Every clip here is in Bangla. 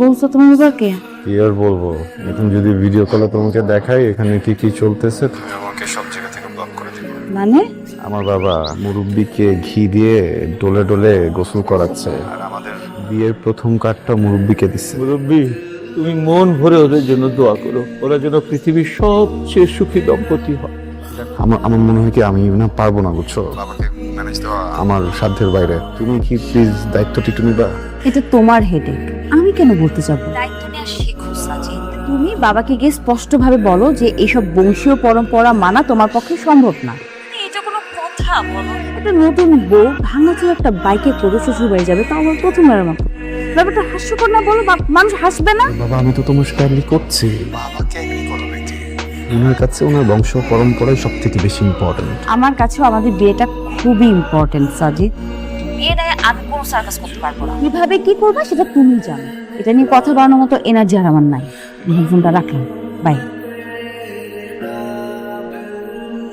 বলছো তোমার বাবাকে? কি আর বলব? এখন যদি ভিডিও কলে তোমাকে দেখাই এখানে কি কি চলতেছে তুমি আমাকে সব জায়গা থেকে ব্লক করে দিবে। মানে? আমার বাবা মুরব্বিকে ঘি দিয়ে ডোলে ডোলে গোসল করাচ্ছে। আর আমাদের বিয়ের প্রথম কার্ডটা মুরব্বিকে দিচ্ছে। মুরব্বী তুমি মন ভরে ওদের জন্য দোয়া করো। ওরা যেন পৃথিবীর সবচেয়ে সুখী দম্পতি হয়। আমার আমার মনে হয় কি আমি না পারব না বুঝছ? বাবাকে ম্যানেজ দেওয়া আমার সাধ্যের বাইরে। তুমি কি প্লিজ দায়িত্বটি তুমি বা এটা তোমার হেডেক আমি কেন বলতে যাব? দায়িত্ব নেওয়া শেখো সাজিদ। তুমি বাবাকে গিয়ে স্পষ্টভাবে বলো যে এইসব বংশীয় পরম্পরা মানা তোমার পক্ষে সম্ভব না। এটা কোনো কথা বলো। একটা নতুন বউ ভাঙাচোর একটা বাইকে করে শ্বশুর বাড়ি যাবে তাও আবার প্রথমবারের মতো। ব্যাপারটা হাস্যকর না বলো মানুষ হাসবে না? বাবা আমি তো তোমার সাথে করছি। বাবাকে ওনার কাছে ওনার বংশ পরম্পরাই সব থেকে বেশি ইম্পর্টেন্ট আমার কাছেও আমাদের বিয়েটা খুবই ইম্পর্টেন্ট সাজিদ। বিয়েটা আমি কোনো সার্কাস করতে পারব না। কীভাবে কি করবে সেটা তুমি জানো। এটা নিয়ে কথা বাড়ানোর মতো এনার্জি আর আমার নাই। আমি ফোনটা রাখলাম। বাই।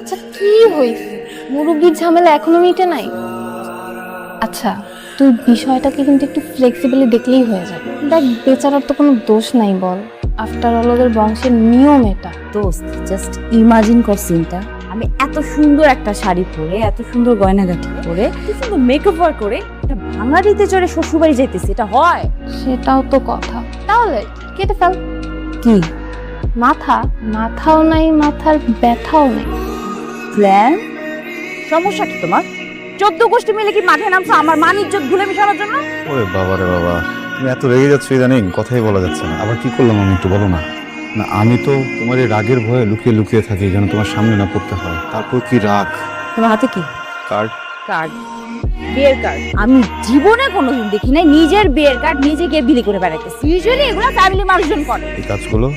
আচ্ছা কি হয়েছে মুরব্বির ঝামেলা এখনও মিটে নাই? আচ্ছা তুই বিষয়টাকে কিন্তু একটু ফ্লেক্সিবলি দেখলেই হয়ে যাবে। দেখ বেচারার তো কোনো দোষ নাই বল। আফটার অল ওদের বংশের নিয়ম এটা। দোস্ত জাস্ট ইমাজিন কর সিনটা আমি এত সুন্দর একটা শাড়ি পরে এত সুন্দর গয়নাগাটি পরে এত সুন্দর মেকআপ ওয়ার করে একটা ভাঙাড়িতে চড়ে শ্বশুরবাড়ি যাইতেছি এটা হয়। সেটাও তো কথা। তাহলে কেটে ফেল। কি? মাথা। মাথাও নাই মাথার ব্যথাও নেই। প্ল্যান সমস্যা কি তোমার? চোদ্দ গোষ্ঠী মিলে কি মাঠে নামছো? আমার মান ইজ্জত ভুলে মিশানোর জন্য? ওরে বাবা রে বাবা। তুমি এত রেগে যাচ্ছ ইদানিং কথাই বলা যাচ্ছে না। আবার কি করলাম আমি একটু বলো না? না আমি তো তোমার এই রাগের ভয়ে লুকিয়ে লুকিয়ে থাকি যেন তোমার সামনে না পড়তে হয়। তারপর কি রাগ? তোমার হাতে কি? কার্ড। কার্ড। বিয়ের কার্ড। আমি জীবনে কোনোদিন দেখি নাই নিজের বিয়ের কার্ড নিজে গিয়ে বিলি করে বেড়াইতেছি। ইউজুয়ালি এগুলো ফ্যামিলি মানুষজন করে। এই কাজগুলো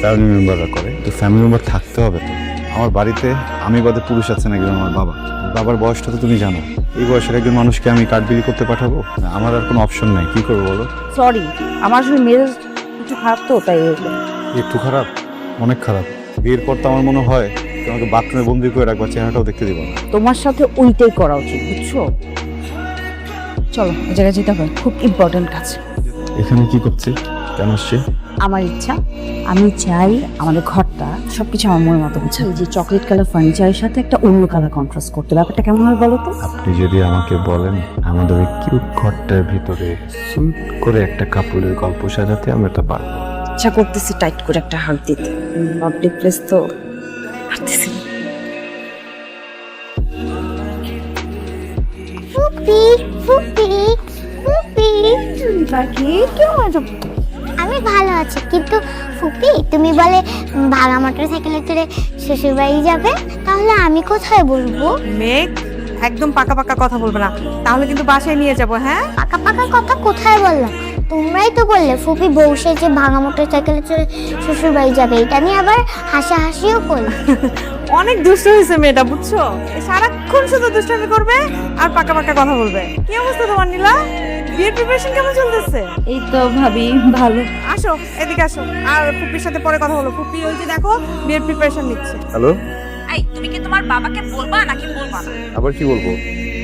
ফ্যামিলি মেম্বাররা করে। তো ফ্যামিলি মেম্বার থাকতে হবে তো। আমার বাড়িতে আমি বাদে পুরুষ আছেন একজন আমার বাবা। বাবার বয়সটা তো তুমি জানো। এই বয়সের একজন মানুষকে আমি কার্ড বিলি করতে পাঠাবো? আমার আর কোনো অপশন নাই। কি করব বলো? সরি আমার আসলে মেজাজ একটু খারাপ তো তাই একটু খারাপ? অনেক খারাপ। বিয়ের পর তো আমার মনে হয় তোমাকে বাথরুমে বন্দি করে রাখবা চেহারাটাও দেখতে দিব না। তোমার সাথে ওইটাই করা উচিত বুঝছ? চলো ওই জায়গায় যেতে হবে। খুব ইম্পর্টেন্ট কাজ। এখানে কি করছি? কেন আসছি? আমার ইচ্ছা আমি চাই আমাদের ঘরটা সবকিছু আমার মনের মতো বুঝাই যে চকলেট কালার ফার্নিচারের সাথে একটা অন্য কালার কন্ট্রাস্ট করতে ব্যাপারটা কেমন হয় বলো তো? আপনি যদি আমাকে বলেন আমাদের ওই কিউট ঘরটার ভিতরে সুইট করে একটা কাপড়ের গল্প সাজাতে আমরা তা পারব। ইচ্ছা করতেছি টাইট করে একটা হাত দিতে। পাবলিক প্লেস তো পারতেছি। ফুপি ফুপি ফুপি বাকি কেমন আছে আমি ভালো আছি। কিন্তু ফুপি তুমি বলে ভাঙা মোটর সাইকেলে চড়ে শ্বশুর বাড়ি যাবে? তাহলে আমি কোথায় বলব? মেঘ একদম পাকা পাকা কথা বলবে না। তাহলে কিন্তু বাসায় নিয়ে যাব হ্যাঁ? পাকা পাকা কথা কোথায় বললাম? তোমরাই তো বললে ফুপি বউ যে ভাঙা মোটর সাইকেলে চড়ে শ্বশুর বাড়ি যাবে। এটা নিয়ে আবার হাসাহাসিও করল অনেক দুষ্ট হয়েছে মেয়েটা বুঝছ? সারাক্ষণ শুধু দুষ্টামি করবে আর পাকা পাকা কথা বলবে। কি অবস্থা তোমার নীলা? বিয়ের প্রিপারেশন কেমন চলতেছে? এই তো ভাবি ভালো। আসো এদিকে আসো। আর ফুপির সাথে পরে কথা বলো। ফুপি ওই যে দেখো বিয়ের প্রিপারেশন নিচ্ছে। হ্যালো? এই তুমি কি তোমার বাবাকে বলবা নাকি বলবা না? আবার কি বলব?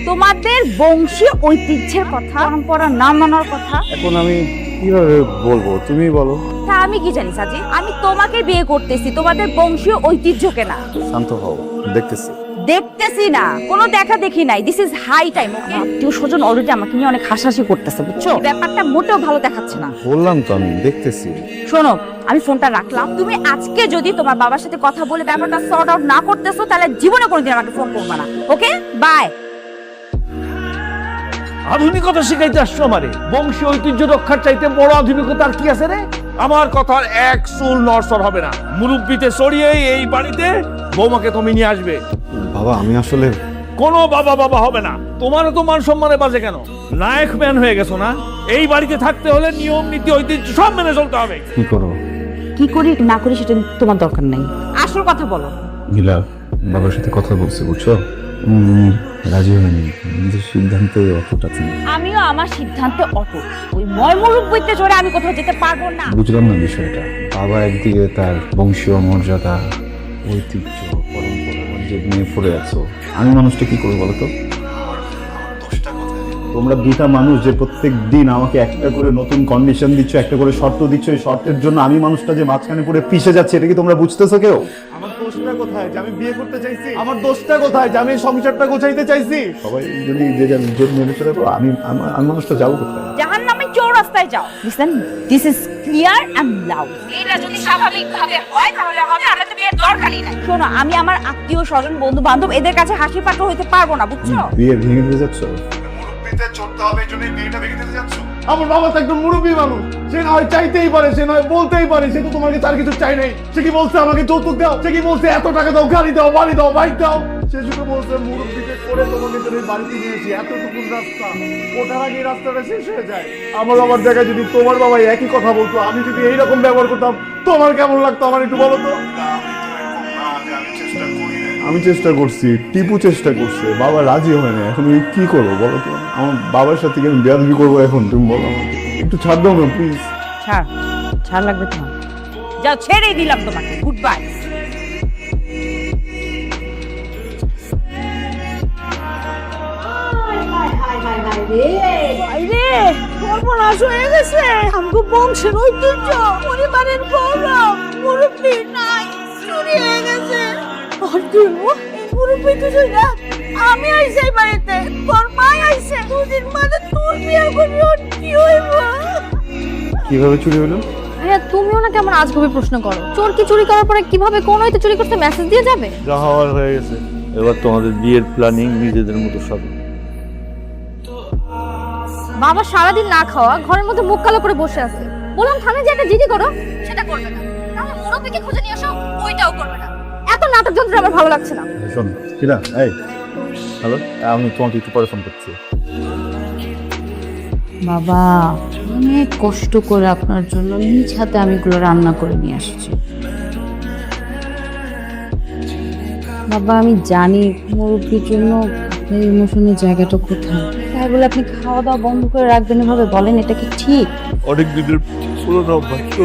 তোমাদের বংশীয় ঐতিহ্যের কথা পরম্পরা না মানার কথা। এখন আমি কীভাবে বলব? তুমি বলো। তা আমি কি জানি সাজি? আমি তোমাকে বিয়ে করতেছি তোমাদের বংশীয় ঐতিহ্যকে না। শান্ত হও দেখতেছি। দেখতেছি না। কোনো দেখা দেখি নাই। This is high time okay আত্মীয় স্বজন অলরেডি আমাকে নিয়ে অনেক হাসাহাসি করতেছে বুঝছ? ব্যাপারটা মোটেও ভালো দেখাচ্ছে না। বললাম তো আমি দেখতেছি। শোনো আমি ফোনটা রাখলাম। তুমি আজকে যদি তোমার বাবার সাথে কথা বলে ব্যাপারটা সর্ট আউট না করতেছো তাহলে জীবনে কোনোদিন আমাকে ফোন করবে না ওকে বাই আধুনিকতা শিখাইতে আসছো আমারে। বংশী ঐতিহ্য রক্ষার চাইতে বড় আধুনিকতা আর কি আছে রে? আমার কথার এক চুল নড়সর হবে না। মুরব্বিতে সরিয়ে এই বাড়িতে বৌমাকে তুমি নিয়ে আসবে। বাবা আমি আসলে কোনো বাবা বাবা হবে না। তোমারও তো মান সম্মানে বাজে কেন? নায়ক ম্যান হয়ে গেছো না? এই বাড়িতে থাকতে হলে নিয়ম নীতি ঐতিহ্য সব মেনে চলতে হবে। কি করো? কি করি না করি সেটা তোমার দরকার নেই। আসল কথা বলো। নীলা বাবার সাথে কথা বলছি বুঝছ? রাজি হয়নি। নিজের সিদ্ধান্তে অতটা ছিল আমিও আমার সিদ্ধান্তে অটল ওই ময়মরূপ বইতে চড়ে আমি কোথাও যেতে পারব না। বুঝলাম না বিষয়টা। বাবা একদিকে তার বংশীয় মর্যাদা ঐতিহ্য যে নিয়ে পড়ে আছো। আমি মানুষটা কি করব বলো তো? তোমরা দুইটা মানুষ যে প্রত্যেক দিন আমাকে একটা করে নতুন কন্ডিশন দিচ্ছ একটা করে শর্ত দিচ্ছ এই শর্তের জন্য আমি মানুষটা যে মাঝখানে পড়ে পিষে যাচ্ছে এটা কি তোমরা বুঝতেছো কেউ? আমার দোষটা কোথায়? যে আমি বিয়ে করতে চাইছি। আমার দোষটা কোথায়? যে আমি সংসারটা গোছাইতে চাইছি? সবাই যদি যে যার জোর মেনে চলে তো আমি আমার আমি মানুষটা যাব কোথায়? চৌরাস্তায় যাও। Listen this is clear and loud এটা যদি স্বাভাবিকভাবে হয় তাহলে হবে আর তো বিয়ের দরকারই নাই। শোনো আমি আমার আত্মীয় স্বজন বন্ধু বান্ধব এদের কাছে হাসি পাত্র হইতে পারব না বুঝছ? বিয়ে ভেঙে দিতে যাচ্ছ? আমার বাবা তো একদম মুরব্বী মানুষ। সে না হয় চাইতেই পারে সে নয় বলতেই পারে সে তো তোমাকে তার কিছু চাই নাই। সে কি বলছে আমাকে যৌতুক দাও? সে কি বলছে এত টাকা দাও গাড়ি দাও বাড়ি দাও বাইক দাও? সে শুধু বলছে মুরব্বীকে করে তোমাকে তোর এই বাড়িতে নিয়েছি এতটুকু রাস্তা। ওঠার আগে রাস্তাটা শেষ হয়ে যায়। আমার বাবার জায়গায় যদি তোমার বাবা একই কথা বলতো, আমি যদি এইরকম ব্যবহার করতাম, তোমার কেমন লাগতো আমার একটু বলো তো? আমি চেষ্টা করছি, টিপু চেষ্টা করছে, বাবা রাজি হয় না এখন আমি কি করব বলো তো? আমার বাবার সাথে কি আমি বেয়াদবি করব এখন, তুমি বলো একটু ছাড় দাও না প্লিজ ছাড় ছাড় লাগবে তোমার। যাও ছেড়েই দিলাম তোমাকে গুড বাই বাইরে সর্বনাশ হয়ে গেছে। আমগো বংশের ঐতিহ্য পরিবারের গৌরব মুরব্বী নাই চুরি হয়ে গেছে। আর তুই মুরব্বী তুই না আমি আইছি এই বাড়িতে তোর মা আইছে। দুদিন মাঝে তোর বিয়ে করবি ওর কি হইব? কীভাবে চুরি হলো? ভাইয়া তুমিও না কেমন আজগবি প্রশ্ন করো। চোর কি চুরি করার পরে কীভাবে কোন হইতে চুরি করতে মেসেজ দিয়ে যাবে? যা হওয়ার হয়ে গেছে। এবার তোমাদের বিয়ের প্ল্যানিং নিজেদের মতো সব। বাবা সারাদিন না খাওয়া ঘরের মধ্যে মুখ কালো করে বসে আছে। বললাম থানায় যে একটা জিডি করো সেটা করবে না। তাহলে মুরব্বীকে খুঁজে নিয়ে আসো ওইটাও করবে না। এত নাটক যন্ত্র আমার ভালো লাগছে না। শোন কিরা এই হ্যালো আমি তোমাকে একটু পরে ফোন করছি। বাবা অনেক কষ্ট করে আপনার জন্য নিজ হাতে আমি এগুলো রান্না করে নিয়ে আসছি। বাবা আমি জানি মুরব্বীর জন্য আপনার ইমোশনের জায়গাটা কোথায়। বলে আপনি খাওয়া দাওয়া বন্ধ করে রাখবেন এভাবে বলেন এটা কি ঠিক? অনেক দিনের পুরোনো অভ্যাস তো।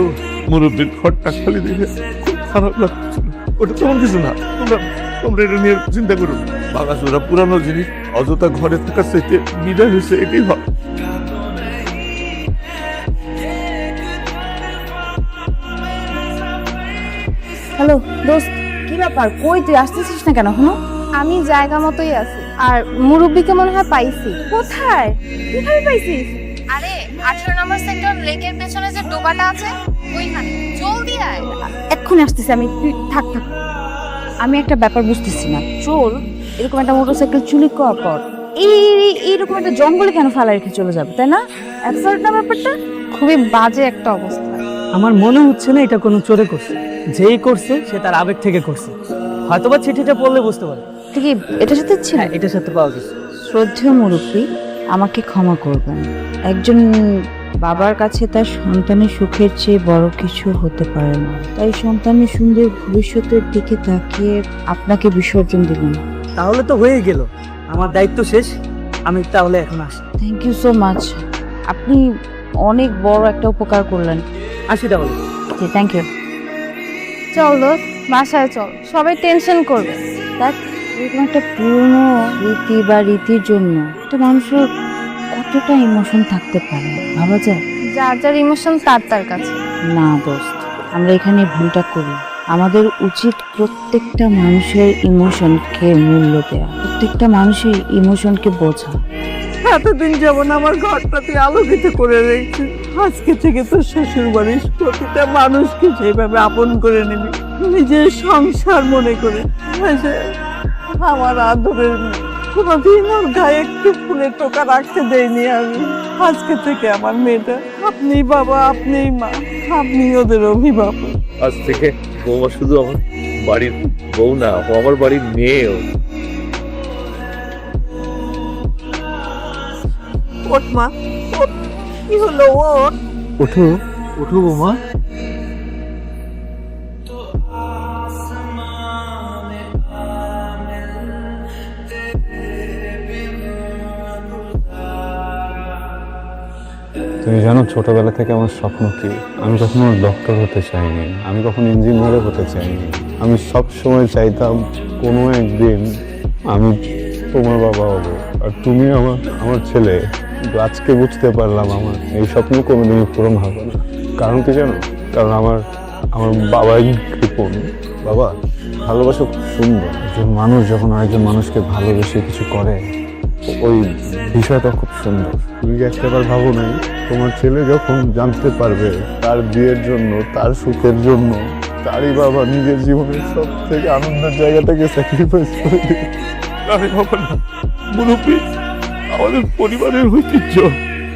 মুরব্বীর ঘরটা খালি দেখে খুব খারাপ লাগছিল ওটা তেমন কিছু না। তোমরা তোমরা এটা নিয়ে চিন্তা করো। বাগাসোরা পুরানো জিনিস অযথা ঘরে থাকার চাইতে বিদায় হয়েছে এটাই ভালো। হ্যালো দোস্ত কি ব্যাপার? কই তুই? আসতেছিস না কেন হনো আমি জায়গা মতোই আছি। আর মুরব্বীকে মনে হয় পাইছি। কোথায়? কোথায় পাইছিস? আরে আঠারো নম্বর সেক্টর লেকের পেছনে যে ডোবাটা আছে ওইখানে। জলদি আয়। এক্ষুনি আসতেছি আমি তুই থাক থাক। আমি একটা ব্যাপার বুঝতেছি না। চোর এরকম একটা মোটরসাইকেল চুরি করার পর এই এই- এইরকম একটা জঙ্গলে কেন ফালা রেখে চলে যাবে তাই না? অ্যাবসার্ড না ব্যাপারটা? খুবই বাজে একটা অবস্থা। আমার মনে হচ্ছে না এটা কোনো চোরে করছে। যেই করছে সে তার আবেগ থেকে করছে। হয়তোবা চিঠিটা পড়লে বুঝতে পারে তুই কি এটার সাথে ছিল? হ্যাঁ এটার সাথে পাওয়া গেছে। শ্রদ্ধেয় মুরব্বী আমাকে ক্ষমা করবেন। একজন বাবার কাছে তার সন্তানের সুখের চেয়ে বড় কিছু হতে পারে না। তাই সন্তানের সুন্দর ভবিষ্যতের দিকে তাকিয়ে আপনাকে বিসর্জন দিলাম তাহলে তো হয়ে গেল। আমার দায়িত্ব শেষ। আমি তাহলে এখন আসি। থ্যাংক ইউ সো মাচ আপনি অনেক বড় একটা উপকার করলেন। আসি তাহলে। জি থ্যাংক ইউ চল দোস্ত বাসায় চল। সবাই টেনশন করবে। দেখ এরকম একটা পুরনো রীতি বা রীতির জন্য একটা মানুষের কতটা ইমোশন থাকতে পারে? ভাবা যায়? যার যার ইমোশন তার তার কাছে। না দোস্ত আমরা এখানে ভুলটা করি। আমাদের উচিত প্রত্যেকটা মানুষের ইমোশনকে মূল্য দেওয়া। প্রত্যেকটা মানুষের ইমোশনকে বোঝা। এতদিন যেমন আমার ঘরটা তুই আলোকিত করে রেখেছি আজকে থেকে তোর শ্বশুর বাড়ির প্রতিটা মানুষকে সেইভাবে আপন করে নিবি নিজের সংসার মনে করে। এই যে আমার আদরের মেয়ে, কোনোদিন ওর গায়ে একটু ফুলের টোকা রাখতে দেয়নি আমি। আজকে থেকে আমার মেয়েটা আপনি বাবা আপনিই মা আপনি ওদের অভিভাবক। আজ থেকে বৌমা শুধু আমার বাড়ির বউ না ও আমার বাড়ির মেয়েও। ওঠ মা ওঠ। কি হলো ওঠ। ওঠো ওঠো বৌমা। তুমি জানো, ছোটবেলা থেকে আমার স্বপ্ন কি? আমি কখনো ডক্টর হতে চাইনি। আমি কখনো ইঞ্জিনিয়ার হতে চাইনি। আমি সব সময় চাইতাম কোনো একদিন আমি তোমার বাবা হব। আর তুমি আমার আমার ছেলে, আজকে বুঝতে পারলাম আমার এই স্বপ্ন কোনোদিনই পূরণ হবে না। কারণ কি জানো? কারণ আমার আমার বাবাই কৃপণ। বাবা, ভালোবাসা খুব সুন্দর। একজন মানুষ যখন আরেকজন মানুষকে ভালোবেসে কিছু করে, ওই বিষয়টা খুব সুন্দর। তুমি কি একটাবার ভাবো নাই? তোমার ছেলে যখন জানতে পারবে তার বিয়ের জন্য, তার সুখের জন্য, তারই বাবা নিজের জীবনের সব থেকে আনন্দের জায়গাটাকে স্যাক্রিফাইস করে দিবে। আরে মুরব্বী আমাদের পরিবারের ঐতিহ্য।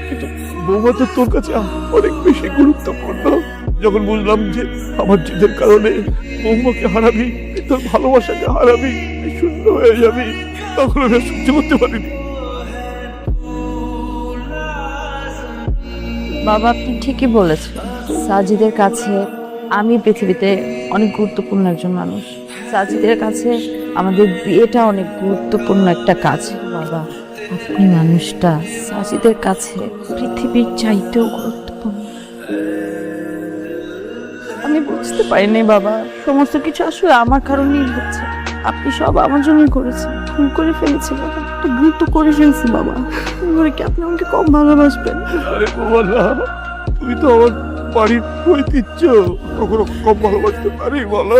কিন্তু বৌমা তো তোর কাছে অনেক বেশি গুরুত্বপূর্ণ। যখন বুঝলাম যে আমার জিদের কারণে বৌমাকে হারাবি তোর ভালোবাসাকে হারাবি শূন্য হয়ে যাবি, তখন আমি সহ্য করতে পারিনি। বাবা, আপনি ঠিকই বলেছেন। সাজিদের কাছে আমি পৃথিবীতে অনেক গুরুত্বপূর্ণ একজন মানুষ। সাজিদের কাছে আমাদের বিয়েটা অনেক গুরুত্বপূর্ণ একটা কাজ। বাবা, আপনি মানুষটা সাজিদের কাছে পৃথিবীর চাইতেও গুরুত্বপূর্ণ। আমি বুঝতে পারিনি বাবা, সমস্ত কিছু আসলে আমার কারণেই হচ্ছে। আপনি সব আমার জন্যই করেছেন। ভুল করে ফেলেছি বাবা। একটু ভুল তো করে ফেলছি, বাবা। এবারে কি আপনি আমাকে কম ভালোবাসবেন? আরে বাবা না, তুমি তো আমার বাড়ির ঐতিহ্য। কখনো কম ভালোবাসতে পারি বলো